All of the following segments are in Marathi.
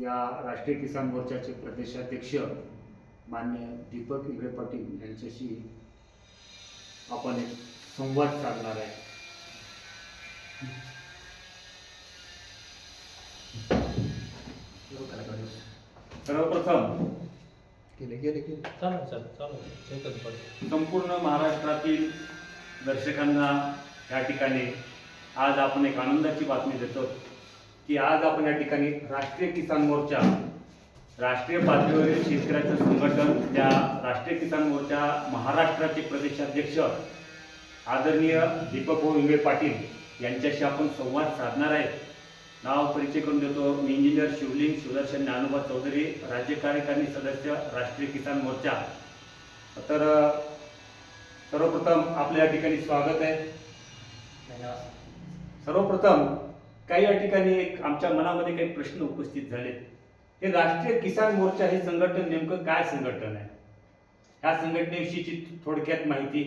या राष्ट्रीय किसान मोर्चाचे प्रदेशाध्यक्ष मान्य दीपक इगळे पाटील यांच्याशी आपण एक संवाद साधणार आहे. सर्वप्रथम संपूर्ण महाराष्ट्रातील दर्शकांना या ठिकाणी आज आपण एक आनंदाची बातमी देतो. की आज आपण या ठिकाणी राष्ट्रीय किसान मोर्चा राष्ट्रीय पातळीवरील शेतकऱ्याचं संघटन त्या राष्ट्रीय किसान मोर्चा महाराष्ट्राचे प्रदेशाध्यक्ष आदरणीय दीपक भाऊ इंगळे पाटील यांच्याशी आपण संवाद साधणार आहे नाव परिचय करून देतो मी इंजिनियर शिवलिंग सुदर्शन ज्ञानोबा चौधरी राज्य कार्यकारिणी सदस्य राष्ट्रीय किसान मोर्चा. तर सर्वप्रथम आपल्या या ठिकाणी स्वागत आहे. सर्वप्रथम काही या ठिकाणी एक आमच्या मनामध्ये काही प्रश्न उपस्थित झाले हे राष्ट्रीय किसान मोर्चा हे संघटन नेमकं काय संघटन आहे? ह्या संघटनेविषयीची थोडक्यात माहिती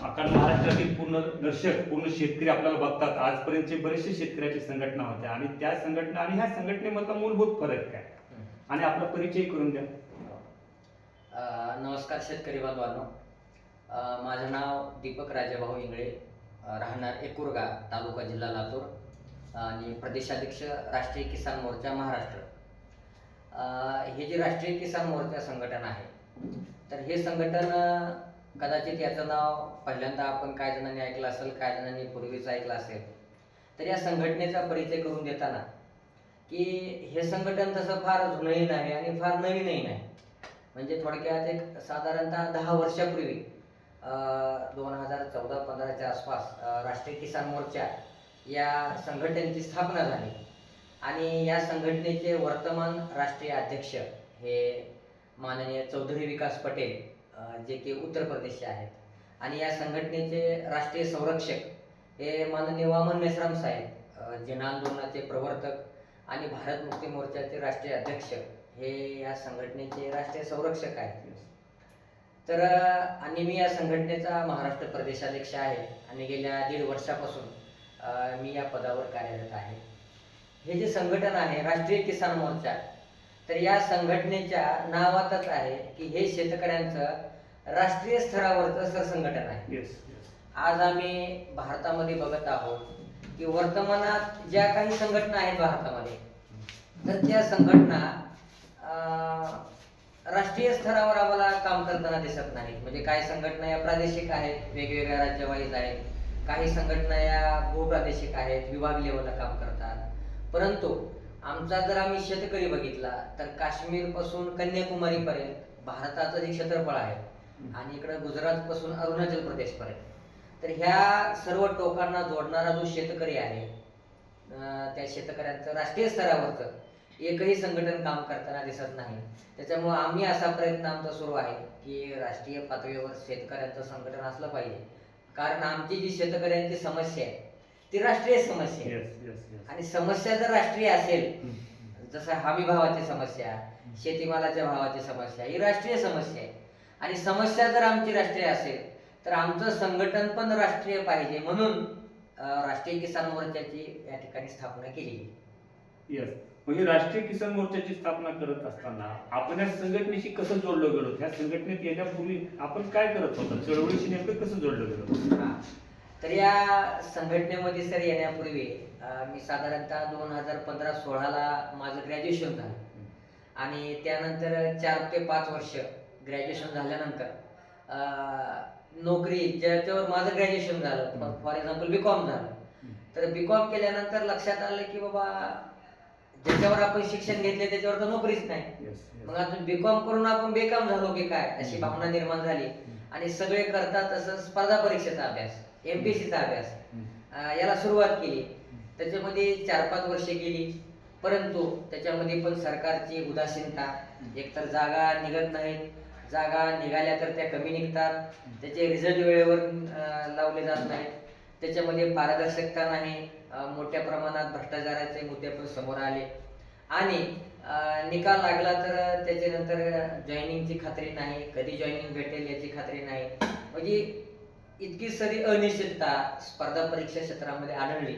कारण महाराष्ट्रातील पूर्ण दर्शक पूर्ण शेतकरी आपल्याला बघतात. आजपर्यंतचे बरेचसे शेतकऱ्याची संघटना होत्या. आणि त्या संघटना आणि ह्या संघटनेमधला मूलभूत फरक काय? आणि आपला परिचय करून द्या. नमस्कार शेतकरी बांधवांनो. माझं नाव दीपक राजाभाऊ इंगळे. राहणार एकुरगा तालुका जिल्हा लातूर. आणि प्रदेशाध्यक्ष राष्ट्रीय किसान मोर्चा महाराष्ट्र. हे जे राष्ट्रीय किसान मोर्चा संघटन आहे तर हे संघटन कदाचित याचं नाव पहिल्यांदा आपण काय जणांनी ऐकलं असेल काय जणांनी पूर्वीच ऐकलं असेल तर या संघटनेचा परिचय करून देताना की हे संघटन तसं फार जुनंही नाही आणि फार नवीनही नाही. म्हणजे थोडक्यात एक साधारणतः दहा वर्षापूर्वी दोन हजार चौदा पंधराच्या आसपास राष्ट्रीय किसान मोर्चा या संघटनेची स्थापना झाली. आणि या संघटनेचे वर्तमान राष्ट्रीय अध्यक्ष हे माननीय चौधरी विकास पटेल जे की उत्तर प्रदेशचे आहेत. आणि या संघटनेचे राष्ट्रीय संरक्षक हे माननीय वामन मेश्राम साहेब अ, जन आंदोलनाचे प्रवर्तक आणि भारत मुक्ती मोर्चाचे राष्ट्रीय अध्यक्ष हे या संघटनेचे राष्ट्रीय संरक्षक आहेत. तर आणि मी या संघटनेचा महाराष्ट्र प्रदेशाध्यक्ष आहे. आणि गेल्या दीड वर्षापासून मी या पदावर कार्यरत आहे. हे जे संघटन आहे राष्ट्रीय किसान मोर्चा तर या संघटनेच्या नावातच आहे की हे शेतकऱ्यांचं राष्ट्रीय स्तरावरचं सरसंघटन आहे. आज आम्ही भारतामध्ये बघत आहोत की वर्तमानात ज्या काही संघटना आहेत भारतामध्ये तर त्या संघटना अं, राष्ट्रीय स्तरावर आम्हाला काम करताना दिसत नाहीत. म्हणजे काही संघटना या प्रादेशिक आहेत वेगवेगळ्या राज्यवाईज आहेत. काही संघटना या भूप्रादेशिक आहेत विभाग लेवलला काम करतात. परंतु आमचा जर आम्ही शेतकरी बघितला तर काश्मीरपासून कन्याकुमारी पर्यंत भारताचं जे क्षेत्रफळ आहे आणि इकडं गुजरात पासून अरुणाचल प्रदेश पर्यंत तर ह्या सर्व टोकांना जोडणारा जो शेतकरी आहे त्या शेतकऱ्यांचं राष्ट्रीय स्तरावरचं एकही संघटन काम करताना दिसत नाही. त्याच्यामुळं आम्ही असा प्रयत्न आमचा सुरू आहे की राष्ट्रीय पातळीवर शेतकऱ्यांचं संघटन असलं पाहिजे. कारण आमची जी शेतकऱ्यांची समस्या आहे ती राष्ट्रीय समस्या आहे. येस येस आणि समस्या जर राष्ट्रीय असेल जसं हमी भावाची समस्या शेतीमालाच्या भावाची समस्या ही राष्ट्रीय समस्या आहे. आणि समस्या जर आमची राष्ट्रीय असेल तर आमचं संघटन पण राष्ट्रीय पाहिजे म्हणून अं, राष्ट्रीय किसान मोर्चाची या ठिकाणी स्थापना केली. येस म्हणजे राष्ट्रीय किसान मोर्चाची स्थापना करत असताना आपण या संघटनेशी कसं जोडलो गेलो? ह्या संघटनेत येण्यापूर्वी आपण काय करत होतो? चळवळीशी नेमकं कसं जोडलो गेलो. तर या संघटनेमध्ये सर येण्यापूर्वी मी साधारणतः दोन हजार पंधरा सोळाला माझं ग्रॅज्युएशन झालं. आणि त्यानंतर चार ते पाच वर्ष ग्रॅज्युएशन झाल्यानंतर नोकरी ज्याच्यावर माझं ग्रॅज्युएशन झालं. फॉर एक्झाम्पल बी कॉम झालं. तर बी कॉम केल्यानंतर लक्षात आलं की बाबा ज्याच्यावर आपण शिक्षण घेतले त्याच्यावर तर नोकरीच नाही. मग आता बी कॉम करून आपण बेकाम झालो की काय? अशी भावना निर्माण झाली. आणि सगळे करतात तसं स्पर्धा परीक्षेचा अभ्यास एमपीसीचा अभ्यास. याला सुरुवात केली. त्याच्यामध्ये चार पाच वर्षे गेली. परंतु त्याच्यामध्ये पण सरकारची उदासीनता. एकतर जागा निघत नाहीत. जागा निघाल्या तर त्या कमी निघतात. त्याचे रिझल्ट वेळेवर लावले जात नाहीत. त्याच्यामध्ये पारदर्शकता नाही. मोठ्या प्रमाणात भ्रष्टाचाराचे मुद्दे पण समोर आले. आणि निकाल लागला तर त्याच्यानंतर जॉईनिंगची खात्री नाही कधी जॉईनिंग भेटेल याची खात्री नाही. म्हणजे इतकी सारी अनिश्चितता स्पर्धा परीक्षा क्षेत्रामध्ये आढळली.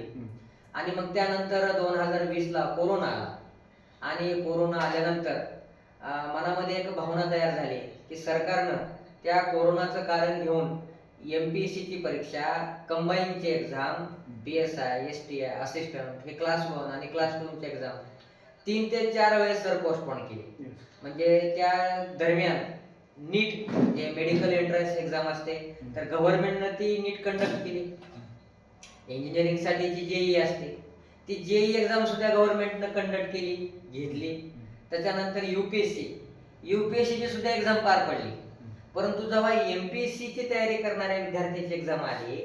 आणि मग त्यानंतर दोन हजार वीसला कोरोना आला. आणि कोरोना आल्यानंतर मनामध्ये एक भावना तयार झाली की सरकारनं त्या कोरोनाचं कारण घेऊन एम पी एस सीची परीक्षा कंबाईनची exam P S I S T I assistant हे क्लास वन आणि क्लास टूची एक्झाम तीन ते चार वेळेस सर पोस्टपोन केली. म्हणजे त्या दरम्यान नीट जे मेडिकल एंट्रन्स एक्झाम असते तर गव्हर्नमेंटनं ती नीट कंडक्ट केली. इंजिनिअरिंगसाठी जी जेई असते ती जेई एक्झाम सुद्धा गव्हर्नमेंटनं कंडक्ट केली घेतली. त्याच्यानंतर युपीएससी युपीएससीची सुद्धा एक्झाम पार पडली. परंतु जेव्हा एम पी एस सीची तयारी करणाऱ्या विद्यार्थ्याची एक्झाम आली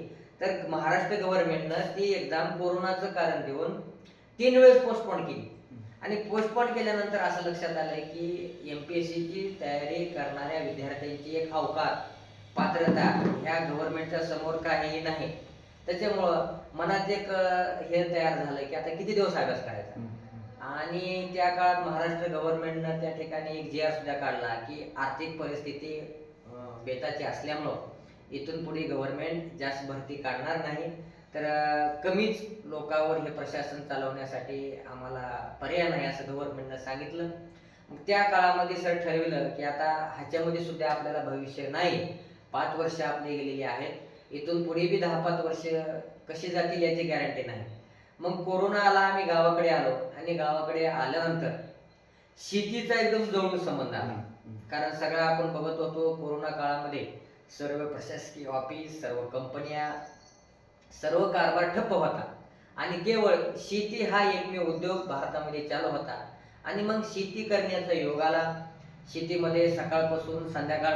तर महाराष्ट्र गव्हर्नमेंटनं ती एक्झाम कोरोनाचं कारण देऊन तीन वेळेस पोस्टपोन केली. आणि पोस्टपोन केल्यानंतर असं लक्षात आलंय की एम पी एस सीची तयारी करणाऱ्या विद्यार्थ्यांची एक अवकात पात्रता ह्या गव्हर्नमेंटच्या समोर काहीही नाही. त्याच्यामुळं मनात एक हे तयार झालं की आता किती दिवस अभ्यास करायचा? आणि त्या काळात महाराष्ट्र गव्हर्नमेंटनं त्या ठिकाणी एक जी आर सुद्धा काढला की आर्थिक परिस्थिती बेताची असल्यामुळं इथून पुढे गव्हर्नमेंट जास्त भरती काढणार नाही. तर कमीच लोकांवर हे प्रशासन चालवण्यासाठी आम्हाला पर्याय नाही असं गव्हर्नमेंटनं सांगितलं. मग त्या काळामध्ये सर ठरविलं की आता ह्याच्यामध्ये सुद्धा आपल्याला भविष्य नाही. पाच वर्ष आपली गेलेली आहेत. इथून पुढे बी दहा पाच वर्ष कशी जातील याची गॅरंटी नाही. मग कोरोना आला आम्ही गावाकडे आलो. आणि गावाकडे आल्यानंतर शेतीचा एकदम जवळ संबंध आला. कारण सगळं आपण बघत होतो कोरोना काळामध्ये सर्व प्रशासकीय ऑफिस सर्व कंपन्या सर्व कारभार ठप्प होता. आणि केवळ शेती हा एकमेव उद्योग भारतामध्ये चालू होता. आणि मग शेती करण्याचा योग आला. शेतीमध्ये सकाळपासून संध्याकाळ